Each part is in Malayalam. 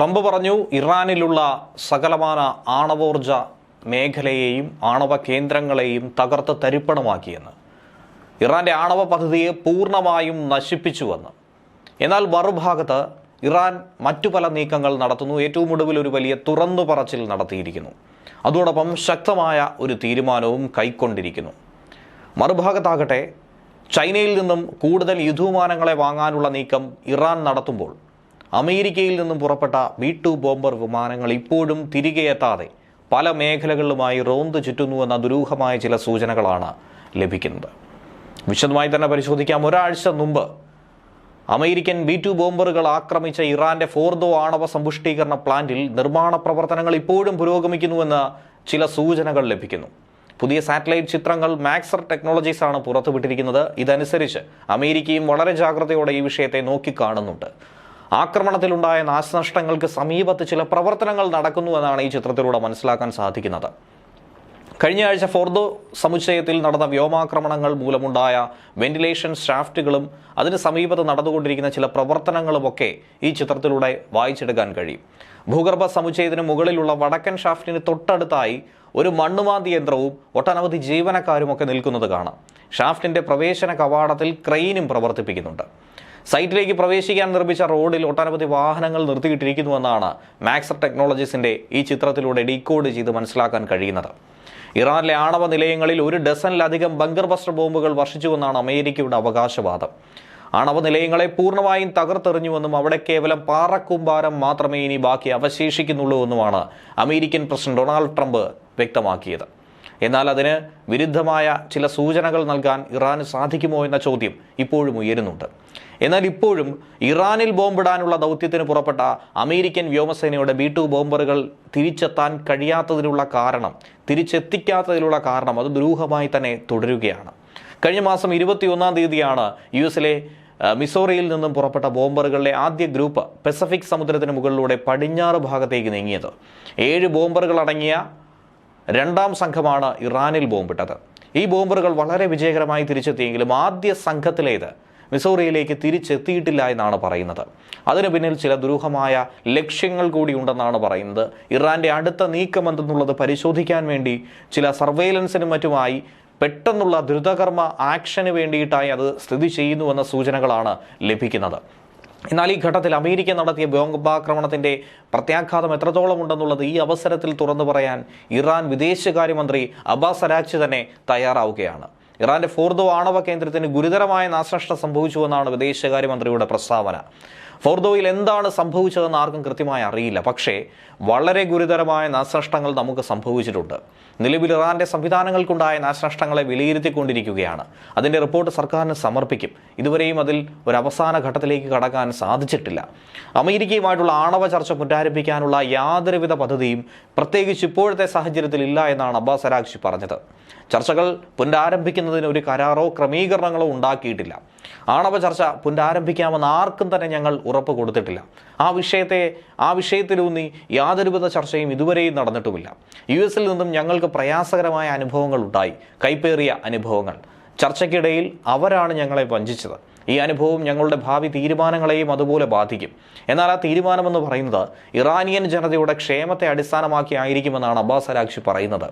ട്രംപ് പറഞ്ഞു ഇറാനിലുള്ള സകലമാന ആണവോർജ മേഖലയെയും ആണവ കേന്ദ്രങ്ങളെയും തകർത്ത് തരിപ്പണമാക്കിയെന്ന്. ഇറാന്റെ ആണവ പദ്ധതിയെ പൂർണമായും നശിപ്പിച്ചുവെന്ന്. എന്നാൽ മറുഭാഗത്ത് ഇറാൻ മറ്റു പല നീക്കങ്ങൾ നടത്തുന്നു. ഏറ്റവും ഒടുവിൽ ഒരു വലിയ തുറന്നു പറച്ചിൽ നടത്തിയിരിക്കുന്നു. അതോടൊപ്പം ശക്തമായ ഒരു തീരുമാനവും കൈക്കൊണ്ടിരിക്കുന്നു. മറുഭാഗത്താകട്ടെ ചൈനയിൽ നിന്നും കൂടുതൽ യുദ്ധവിമാനങ്ങളെ വാങ്ങാനുള്ള നീക്കം ഇറാൻ നടത്തുമ്പോൾ അമേരിക്കയിൽ നിന്നും പുറപ്പെട്ട ബി ടു ബോംബർ വിമാനങ്ങൾ ഇപ്പോഴും തിരികെ എത്താതെ പല മേഖലകളിലുമായി റോന്ത് ചുറ്റുന്നുവെന്ന ദുരൂഹമായ ചില സൂചനകളാണ് ലഭിക്കുന്നത്. വിശദമായി തന്നെ പരിശോധിക്കാം. ഒരാഴ്ച മുമ്പ് അമേരിക്കൻ ബി ടു ബോംബറുകൾ ആക്രമിച്ച ഇറാന്റെ ഫോർദോ ആണവ സമ്പുഷ്ടീകരണ പ്ലാന്റിൽ നിർമ്മാണ പ്രവർത്തനങ്ങൾ ഇപ്പോഴും പുരോഗമിക്കുന്നുവെന്ന് ചില സൂചനകൾ ലഭിക്കുന്നു. പുതിയ സാറ്റലൈറ്റ് ചിത്രങ്ങൾ മാക്സർ ടെക്നോളജീസ് ആണ് പുറത്തുവിട്ടിരിക്കുന്നത്. ഇതനുസരിച്ച് അമേരിക്കയും വളരെ ജാഗ്രതയോടെ ഈ വിഷയത്തെ നോക്കിക്കാണുന്നുണ്ട്. ആക്രമണത്തിലുണ്ടായ നാശനഷ്ടങ്ങൾക്ക് സമീപത്ത് ചില പ്രവർത്തനങ്ങൾ നടക്കുന്നു എന്നാണ് ഈ ചിത്രത്തിലൂടെ മനസ്സിലാക്കാൻ സാധിക്കുന്നത്. കഴിഞ്ഞ ആഴ്ച ഫോർദോ സമുച്ചയത്തിൽ നടന്ന വ്യോമാക്രമണങ്ങൾ മൂലമുണ്ടായ വെന്റിലേഷൻ ഷാഫ്റ്റുകളും അതിന് സമീപത്ത് നടന്നുകൊണ്ടിരിക്കുന്ന ചില പ്രവർത്തനങ്ങളുമൊക്കെ ഈ ചിത്രത്തിലൂടെ വായിച്ചെടുക്കാൻ കഴിയും. ഭൂഗർഭ സമുച്ചയത്തിന് മുകളിലുള്ള വടക്കൻ ഷാഫ്റ്റിന് തൊട്ടടുത്തായി ഒരു മണ്ണുമാന്തി യന്ത്രവും ഒട്ടനവധി ജീവനക്കാരുമൊക്കെ നിൽക്കുന്നത് കാണാം. ഷാഫ്റ്റിന്റെ പ്രവേശന കവാടത്തിൽ ക്രെയിനും പ്രവർത്തിപ്പിക്കുന്നുണ്ട്. സൈറ്റിലേക്ക് പ്രവേശിക്കാൻ നിർമ്മിച്ച റോഡിൽ ഒട്ടനവധി വാഹനങ്ങൾ നിർത്തിയിട്ടിരിക്കുന്നുവെന്നാണ് മാക്സർ ടെക്നോളജീസിന്റെ ഈ ചിത്രത്തിലൂടെ ഡീകോഡ് ചെയ്ത് മനസ്സിലാക്കാൻ കഴിയുന്നത്. ഇറാനിലെ ആണവ നിലയങ്ങളിൽ ഒരു ഡസനിലധികം ബങ്കർ ബസ്റ്റർ ബോംബുകൾ വർഷിച്ചുവെന്നാണ് അമേരിക്കയുടെ അവകാശവാദം. ആണവ നിലയങ്ങളെ പൂർണമായും തകർത്തെറിഞ്ഞുവെന്നും അവിടെ കേവലം പാറക്കൂമ്പാരം മാത്രമേ ഇനി ബാക്കി അവശേഷിക്കുന്നുള്ളൂ എന്നുമാണ് അമേരിക്കൻ പ്രസിഡന്റ് ഡൊണാൾഡ് ട്രംപ് വ്യക്തമാക്കിയത്. എന്നാൽ അതിന് വിരുദ്ധമായ ചില സൂചനകൾ നൽകാൻ ഇറാന് സാധിക്കുമോ എന്ന ചോദ്യം ഇപ്പോഴും ഉയരുന്നുണ്ട്. എന്നാൽ ഇപ്പോഴും ഇറാനിൽ ബോംബിടാനുള്ള ദൗത്യത്തിന് പുറപ്പെട്ട അമേരിക്കൻ വ്യോമസേനയുടെ ബി ടു ബോംബറുകൾ തിരിച്ചെത്താൻ കഴിയാത്തതിനുള്ള കാരണം തിരിച്ചെത്തിക്കാത്തതിനുള്ള കാരണം അത് ദുരൂഹമായി തന്നെ തുടരുകയാണ്. കഴിഞ്ഞ മാസം ഇരുപത്തിയൊന്നാം തീയതിയാണ് യു എസിലെ മിസോറിയിൽ നിന്നും പുറപ്പെട്ട ബോംബറുകളുടെ ആദ്യ ഗ്രൂപ്പ് പസഫിക് സമുദ്രത്തിന് മുകളിലൂടെ പടിഞ്ഞാറ് ഭാഗത്തേക്ക് നീങ്ങിയത്. ഏഴ് ബോംബറുകൾ അടങ്ങിയ രണ്ടാം സംഘമാണ് ഇറാനിൽ ബോംബിട്ടത്. ഈ ബോംബറുകൾ വളരെ വിജയകരമായി തിരിച്ചെത്തിയെങ്കിലും ആദ്യ സംഘത്തിലേത് മിസോറിയിലേക്ക് തിരിച്ചെത്തിയിട്ടില്ല എന്നാണ് പറയുന്നത്. അതിന് പിന്നിൽ ചില ദുരൂഹമായ ലക്ഷ്യങ്ങൾ കൂടി ഉണ്ടെന്നാണ് പറയുന്നത്. ഇറാന്റെ അടുത്ത നീക്കം എന്തെന്നുള്ളത് പരിശോധിക്കാൻ വേണ്ടി ചില സർവൈലൻസിനും മറ്റുമായി പെട്ടെന്നുള്ള ദ്രുതകർമ്മ ആക്ഷന് വേണ്ടിയിട്ടായി അത് സ്ഥിതി ചെയ്യുന്നുവെന്ന സൂചനകളാണ് ലഭിക്കുന്നത്. എന്നാൽ ഈ ഘട്ടത്തിൽ അമേരിക്ക നടത്തിയ ബോംബാക്രമണത്തിന്റെ പ്രത്യാഘാതം എത്രത്തോളം ഉണ്ടെന്നുള്ളത് ഈ അവസരത്തിൽ തുറന്നു പറയാൻ ഇറാൻ വിദേശകാര്യമന്ത്രി അബ്ബാസ് അരാക്ചി തന്നെ തയ്യാറാവുകയാണ്. ഇറാന്റെ ഫോർദോ ആണവ കേന്ദ്രത്തിന് ഗുരുതരമായ നാശനഷ്ടം സംഭവിച്ചുവെന്നാണ് വിദേശകാര്യമന്ത്രിയുടെ പ്രസ്താവന. ഫോർദോയിൽ എന്താണ് സംഭവിച്ചതെന്ന് ആർക്കും കൃത്യമായി അറിയില്ല. പക്ഷേ വളരെ ഗുരുതരമായ നാശനഷ്ടങ്ങൾ നമുക്ക് സംഭവിച്ചിട്ടുണ്ട്. നിലവിൽ ഇറാന്റെ സംവിധാനങ്ങൾക്കുണ്ടായ നാശനഷ്ടങ്ങളെ വിലയിരുത്തിക്കൊണ്ടിരിക്കുകയാണ്. അതിന്റെ റിപ്പോർട്ട് സർക്കാരിന് സമർപ്പിക്കും. ഇതുവരെയും അതിൽ ഒരു അവസാന ഘട്ടത്തിലേക്ക് കടക്കാൻ സാധിച്ചിട്ടില്ല. അമേരിക്കയുമായിട്ടുള്ള ആണവ ചർച്ച പുനരാരംഭിക്കാനുള്ള യാതൊരുവിധ പദ്ധതിയും പ്രത്യേകിച്ച് ഇപ്പോഴത്തെ സാഹചര്യത്തിൽ ഇല്ല എന്നാണ് അബ്ബാസ് അരാക്ഷി പറഞ്ഞത്. ചർച്ചകൾ പുനരാരംഭിക്കുന്നതിന് ഒരു കരാറോ ക്രമീകരണങ്ങളോ ഉണ്ടാക്കിയിട്ടില്ല. ആണവ ചർച്ച പുനരാരംഭിക്കാമെന്ന് ആർക്കും തന്നെ ഞങ്ങൾ ഉറപ്പ് കൊടുത്തിട്ടില്ല. ആ വിഷയത്തെ ആ വിഷയത്തിലൂന്നി യാതൊരുവിധ ചർച്ചയും ഇതുവരെയും നടന്നിട്ടുമില്ല. യു എസിൽ നിന്നും ഞങ്ങൾക്ക് പ്രയാസകരമായ അനുഭവങ്ങൾ ഉണ്ടായി. കൈപ്പേറിയ അനുഭവങ്ങൾ. ചർച്ചയ്ക്കിടയിൽ അവരാണ് ഞങ്ങളെ വഞ്ചിച്ചത്. ഈ അനുഭവം ഞങ്ങളുടെ ഭാവി തീരുമാനങ്ങളെയും അതുപോലെ ബാധിക്കും. എന്നാൽ ആ തീരുമാനമെന്ന് പറയുന്നത് ഇറാനിയൻ ജനതയുടെ ക്ഷേമത്തെ അടിസ്ഥാനമാക്കി ആയിരിക്കുമെന്നാണ് അബ്ബാസ് അലാക്ഷി പറയുന്നത്.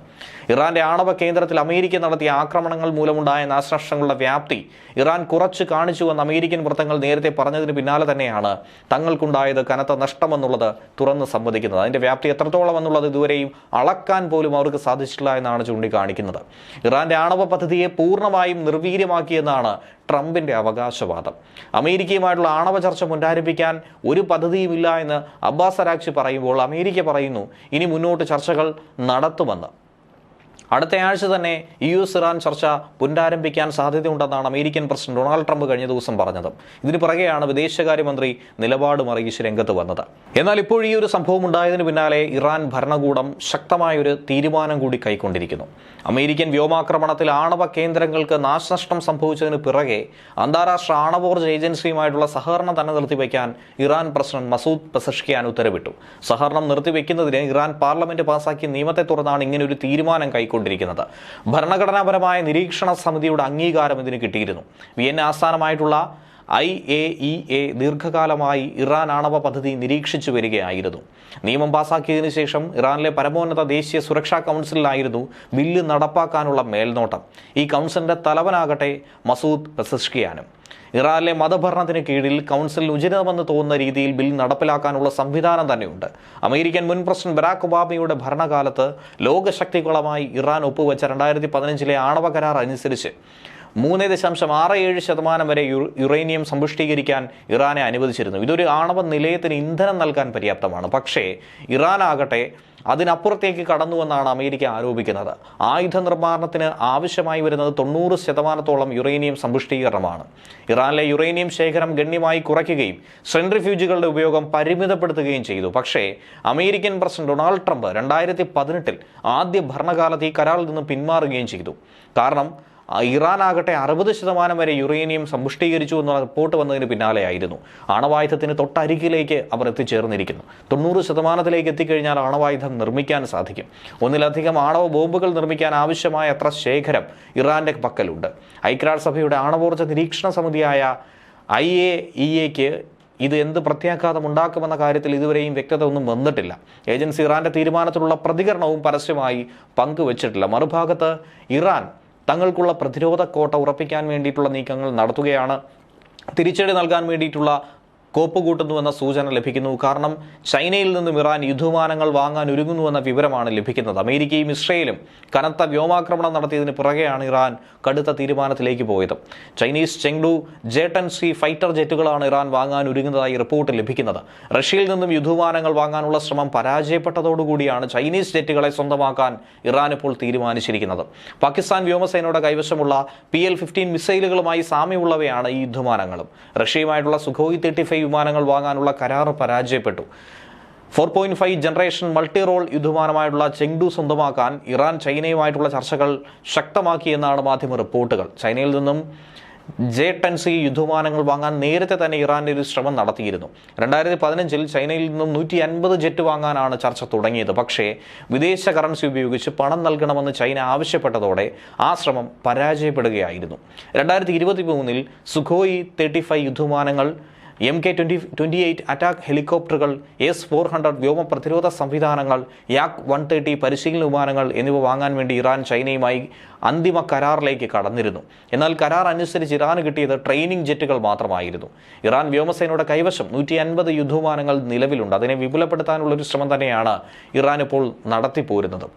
ഇറാന്റെ ആണവ കേന്ദ്രത്തിൽ അമേരിക്ക നടത്തിയ ആക്രമണങ്ങൾ മൂലമുണ്ടായ നാശനഷ്ടങ്ങളുടെ വ്യാപ്തി ഇറാൻ കുറച്ച് കാണിച്ചുവെന്ന് അമേരിക്കൻ വൃത്തങ്ങൾ നേരത്തെ പറഞ്ഞതിന് പിന്നാലെ തന്നെയാണ് തങ്ങൾക്കുണ്ടായത് കനത്ത നഷ്ടമെന്നുള്ളത് തുറന്ന് സമ്മതിക്കുന്നത്. അതിന്റെ വ്യാപ്തി എത്രത്തോളം എന്നുള്ളത് ഇതുവരെയും അളക്കാൻ പോലും അവർക്ക് സാധിച്ചിട്ടില്ല എന്നാണ് ചൂണ്ടിക്കാണിക്കുന്നത്. ഇറാന്റെ ആണവ പദ്ധതിയെ പൂർണമായും നിർവീര്യമാക്കിയെന്നാണ് ട്രംപിന്റെ അവകാശവാദം അമേരിക്കയുമായിട്ടുള്ള ആണവ ചർച്ച പുനരാരംഭിക്കാൻ ഒരു പദ്ധതിയുമില്ല എന്ന് അബ്ബാസ് അരാക്ഷി പറയുമ്പോൾ അമേരിക്ക പറയുന്നു ഇനി മുന്നോട്ട് ചർച്ചകൾ നടത്തുമെന്ന്. അടുത്ത ആഴ്ച തന്നെ യു എസ് ഇറാൻ ചർച്ച പുനരാരംഭിക്കാൻ സാധ്യതയുണ്ടെന്നാണ് അമേരിക്കൻ പ്രസിഡന്റ് ഡൊണാൾഡ് ട്രംപ് കഴിഞ്ഞ ദിവസം പറഞ്ഞത്. ഇതിന് പുറകെയാണ് വിദേശകാര്യമന്ത്രി നിലപാട് അറിയിച്ച് രംഗത്ത് വന്നത്. എന്നാൽ ഇപ്പോൾ ഈ ഒരു സംഭവം ഉണ്ടായതിനു പിന്നാലെ ഇറാൻ ഭരണകൂടം ശക്തമായൊരു തീരുമാനം കൂടി കൈക്കൊണ്ടിരിക്കുന്നു. അമേരിക്കൻ വ്യോമാക്രമണത്തിൽ ആണവ കേന്ദ്രങ്ങൾക്ക് നാശനഷ്ടം സംഭവിച്ചതിന് പിറകെ അന്താരാഷ്ട്ര ആണവോർജ ഏജൻസിയുമായിട്ടുള്ള സഹകരണം തന്നെ നിർത്തിവെക്കാൻ ഇറാൻ പ്രസിഡന്റ് മസൂദ് പെസഷ്കിയാൻ ഉത്തരവിട്ടു. സഹകരണം നിർത്തിവെക്കുന്നതിന് ഇറാൻ പാർലമെന്റ് പാസാക്കിയ നിയമത്തെ തുടർന്നാണ് ഇങ്ങനെ ഒരു തീരുമാനം കൈക്കൊണ്ടിരിക്കുന്നത്. ഭരണഘടനാപരമായ നിരീക്ഷണ സമിതിയുടെ അംഗീകാരം ഇതിന് കിട്ടിയിരുന്നു. വിയന്ന ആസ്ഥാനമായിട്ടുള്ള ഐ എ ഇ എ ദീർഘകാലമായി ഇറാൻ ആണവ പദ്ധതി നിരീക്ഷിച്ചു വരികയായിരുന്നു. നിയമം പാസാക്കിയതിനു ശേഷം ഇറാനിലെ പരമോന്നത ദേശീയ സുരക്ഷാ കൗൺസിലിലായിരുന്നു ബില്ല് നടപ്പാക്കാനുള്ള മേൽനോട്ടം. ഈ കൗൺസിലിന്റെ തലവനാകട്ടെ മസൂദ് പെസഷ്കിയാനും ഇറാനിലെ മതഭരണത്തിന് കീഴിൽ കൗൺസിൽ ഉചിതമെന്ന് തോന്നുന്ന രീതിയിൽ ബിൽ നടപ്പിലാക്കാനുള്ള സംവിധാനം തന്നെയുണ്ട്. അമേരിക്കൻ മുൻ പ്രസിഡന്റ് ബരാക് ഒബാമയുടെ ഭരണകാലത്ത് ലോകശക്തികളമായി ഇറാൻ ഒപ്പുവെച്ച രണ്ടായിരത്തി പതിനഞ്ചിലെ ആണവ കരാർ അനുസരിച്ച് മൂന്ന് ദശാംശം ആറ് ഏഴ് ശതമാനം വരെ യുറേനിയം സമ്പുഷ്ടീകരിക്കാൻ ഇറാനെ അനുവദിച്ചിരുന്നു. ഇതൊരു ആണവ നിലയത്തിന് ഇന്ധനം നൽകാൻ പര്യാപ്തമാണ്. പക്ഷേ ഇറാൻ ആകട്ടെ അതിനപ്പുറത്തേക്ക് കടന്നുവെന്നാണ് അമേരിക്ക ആരോപിക്കുന്നത്. ആയുധ നിർമ്മാണത്തിന് ആവശ്യമായി വരുന്നത് തൊണ്ണൂറ് ശതമാനത്തോളം യുറേനിയം സമ്പുഷ്ടീകരണമാണ്. ഇറാനിലെ യുറേനിയം ശേഖരം ഗണ്യമായി കുറയ്ക്കുകയും സെൻട്രിഫ്യൂജുകളുടെ ഉപയോഗം പരിമിതപ്പെടുത്തുകയും ചെയ്തു. പക്ഷേ അമേരിക്കൻ പ്രസിഡന്റ് ഡൊണാൾഡ് ട്രംപ് രണ്ടായിരത്തി പതിനെട്ടിൽ ആദ്യ ഭരണകാലത്ത് ഈ കരാറിൽ നിന്ന് പിന്മാറുകയും ചെയ്തു. കാരണം ഇറാൻ ആകട്ടെ അറുപത് ശതമാനം വരെ യുറേനിയം സമ്പുഷ്ടീകരിച്ചു എന്നുള്ള റിപ്പോർട്ട് വന്നതിന് പിന്നാലെയായിരുന്നു. ആണവായുധത്തിന് തൊട്ടരികിലേക്ക് അവർ എത്തിച്ചേർന്നിരിക്കുന്നു. തൊണ്ണൂറ് ശതമാനത്തിലേക്ക് എത്തിക്കഴിഞ്ഞാൽ ആണവായുധം നിർമ്മിക്കാൻ സാധിക്കും. ഒന്നിലധികം ആണവ ബോംബുകൾ നിർമ്മിക്കാൻ ആവശ്യമായ അത്ര ശേഖരം ഇറാന്റെ പക്കലുണ്ട്. ഐക്യരാഷ്ട്രസഭയുടെ ആണവോർജ നിരീക്ഷണ സമിതിയായ ഐ എ ഇ എക്ക് ഇത് എന്ത് പ്രത്യാഘാതം ഉണ്ടാക്കുമെന്ന കാര്യത്തിൽ ഇതുവരെയും വ്യക്തത ഒന്നും വന്നിട്ടില്ല. ഏജൻസി ഇറാന്റെ തീരുമാനത്തിലുള്ള പ്രതികരണവും പരസ്യമായി പങ്കുവച്ചിട്ടില്ല. മറുഭാഗത്ത് ഇറാൻ തങ്ങൾക്കുള്ള പ്രതിരോധ കോട്ട ഉറപ്പിക്കാൻ വേണ്ടിയിട്ടുള്ള നീക്കങ്ങൾ നടത്തുകയാണ്. തിരിച്ചടി നൽകാൻ വേണ്ടിയിട്ടുള്ള കോപ്പ് കൂട്ടുന്നുവെന്ന സൂചന ലഭിക്കുന്നു. കാരണം ചൈനയിൽ നിന്നും ഇറാൻ യുദ്ധവിമാനങ്ങൾ വാങ്ങാൻ ഒരുങ്ങുന്നുവെന്ന വിവരമാണ് ലഭിക്കുന്നത്. അമേരിക്കയും ഇസ്രയേലും കനത്ത വ്യോമാക്രമണം നടത്തിയതിന് പുറകെയാണ് ഇറാൻ കടുത്ത തീരുമാനത്തിലേക്ക് പോയത്. Chinese Chengdu J ten C fighter ജെറ്റുകളാണ് Iran വാങ്ങാൻ ഒരുങ്ങുന്നതായി റിപ്പോർട്ട് ലഭിക്കുന്നത്. റഷ്യയിൽ നിന്നും യുദ്ധവിമാനങ്ങൾ വാങ്ങാനുള്ള ശ്രമം പരാജയപ്പെട്ടതോടുകൂടിയാണ് ചൈനീസ് ജെറ്റുകളെ സ്വന്തമാക്കാൻ ഇറാൻ ഇപ്പോൾ തീരുമാനിച്ചിരിക്കുന്നത്. പാകിസ്ഥാൻ വ്യോമസേനയുടെ കൈവശമുള്ള പി എൽ ഫിഫ്റ്റീൻ മിസൈലുകളുമായി സാമ്യമുള്ളവയാണ് ഈ യുദ്ധവിമാനങ്ങളും. റഷ്യയുമായിട്ടുള്ള സുഖോയ് തേർട്ടി വിമാനങ്ങൾ വാങ്ങാനുള്ള കരാർ പരാജയപ്പെട്ടു. Four point five generation multi role യുദ്ധവിമാനമായിട്ടുള്ള Chengdu സ്വന്തമാക്കാൻ ഇറാൻ ചൈനയുമായിട്ടുള്ള ചർച്ചകൾ ശക്തമാക്കിയെന്നാണ് മാധ്യമ റിപ്പോർട്ടുകൾ. ചൈനയിൽ നിന്നും ജെ ടെൻ സി യുദ്ധവിമാനങ്ങൾ വാങ്ങാൻ നേരത്തെ തന്നെ ഇറാന്റെ ഒരു ശ്രമം നടത്തിയിരുന്നു. രണ്ടായിരത്തി പതിനഞ്ചിൽ ചൈനയിൽ നിന്നും നൂറ്റി അൻപത് ജെറ്റ് വാങ്ങാനാണ് ചർച്ച തുടങ്ങിയത്. പക്ഷേ വിദേശ കറൻസി ഉപയോഗിച്ച് പണം നൽകണമെന്ന് ചൈന ആവശ്യപ്പെട്ടതോടെ ആ ശ്രമം പരാജയപ്പെടുകയായിരുന്നു. രണ്ടായിരത്തി ഇരുപത്തി മൂന്നിൽ സുഖോയി തേർട്ടി ഫൈവ് യുദ്ധവിമാനങ്ങൾ M K twenty twenty eight attack ഹെലികോപ്റ്ററുകൾ എസ് ഫോർ ഹൺഡ്രഡ് വ്യോമ പ്രതിരോധ സംവിധാനങ്ങൾ യാക് വൺ തേർട്ടി പരിശീലന വിമാനങ്ങൾ എന്നിവ വാങ്ങാൻ വേണ്ടി ഇറാൻ ചൈനയുമായി അന്തിമ കരാറിലേക്ക് കടന്നിരുന്നു. എന്നാൽ കരാർ അനുസരിച്ച് ഇറാന് കിട്ടിയത് ട്രെയിനിങ് ജെറ്റുകൾ മാത്രമായിരുന്നു. ഇറാൻ വ്യോമസേനയുടെ കൈവശം നൂറ്റി അൻപത് യുദ്ധവിമാനങ്ങൾ നിലവിലുണ്ട്. അതിനെ വിപുലപ്പെടുത്താനുള്ള ഒരു ശ്രമം തന്നെയാണ് ഇറാൻ ഇപ്പോൾ നടത്തിപ്പോരുന്നത്.